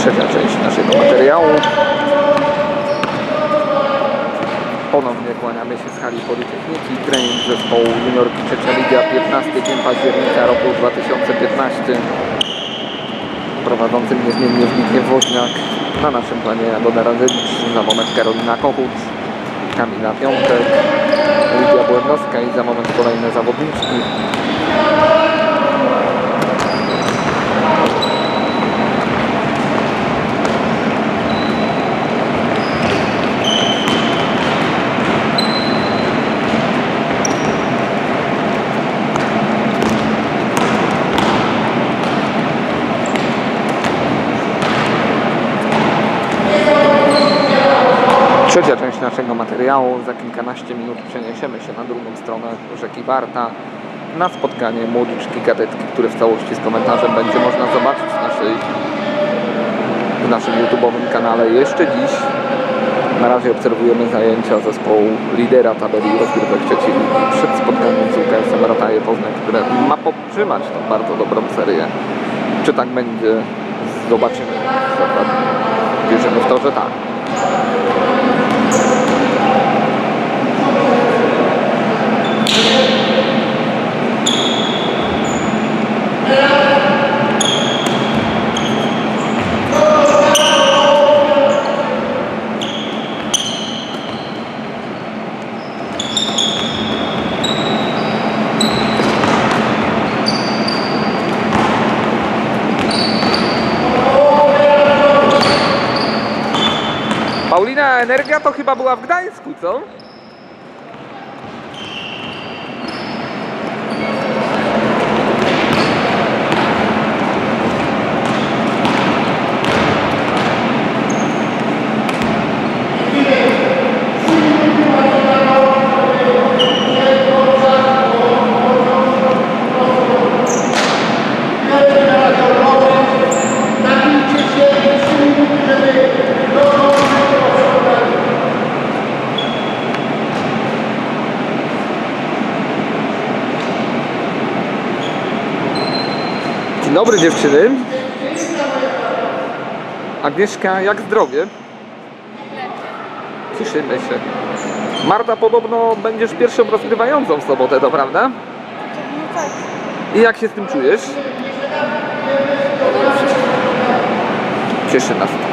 trzecia część naszego materiału. Ponownie kłaniamy się z hali Politechniki. Trening zespołu juniorki trzecia liga 15 dzień października roku 2015. Prowadzącym niezmiennie Zbigniew Woźniak. Na naszym planie Jagoda Radzewicz, za moment Karolina Kochut, Kamila Piątek, Lidia Błędowska i za moment kolejne zawodniczki. Trzecia część naszego materiału. Za kilkanaście minut przeniesiemy się na drugą stronę rzeki Warta na spotkanie młodziczki kadetki, które w całości z komentarzem będzie można zobaczyć w, naszej, w naszym YouTube'owym kanale jeszcze dziś. Na razie obserwujemy zajęcia zespołu lidera tabeli rozgrywek trzeciej przed spotkaniem z UKS-em Rataje Poznań, które ma podtrzymać tą bardzo dobrą serię. Czy tak będzie? Zobaczymy. Wierzymy w to, że tak. Paulina Energia to chyba była w Gdańsku, co? Dzień dobry dziewczyny. Agnieszka, jak zdrowie? Cieszymy się. Marta, podobno będziesz pierwszą rozgrywającą w sobotę, to prawda? No tak, I jak się z tym czujesz? Cieszy nas to.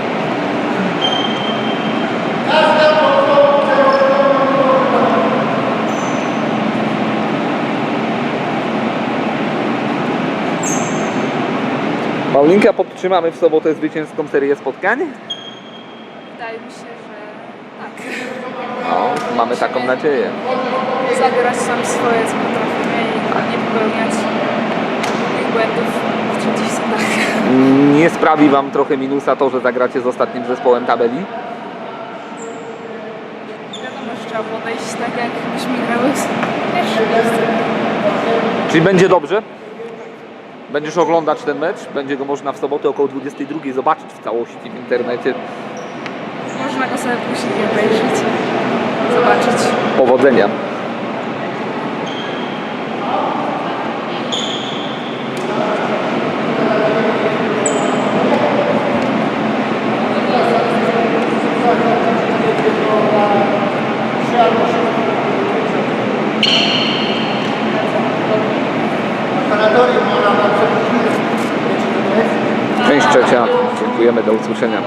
Paulinka, podtrzymamy w sobotę zwycięską serię spotkań? wydaje mi się, że tak. No, mamy taką nadzieję. Zabierać sam swoje, potrafimy i nie popełniać błędów w trzecich setach. Nie sprawi Wam trochę minusa to, że zagracie z ostatnim zespołem tabeli? Wiadomo, że trzeba podejść tak, jakbyśmy grały z pierwszym. Czyli będzie dobrze? Będziesz oglądać ten mecz? Będzie go można w sobotę około 22 zobaczyć w całości w internecie. Można go sobie później obejrzeć, zobaczyć. Powodzenia. Trzecia. Dziękujemy, do usłyszenia.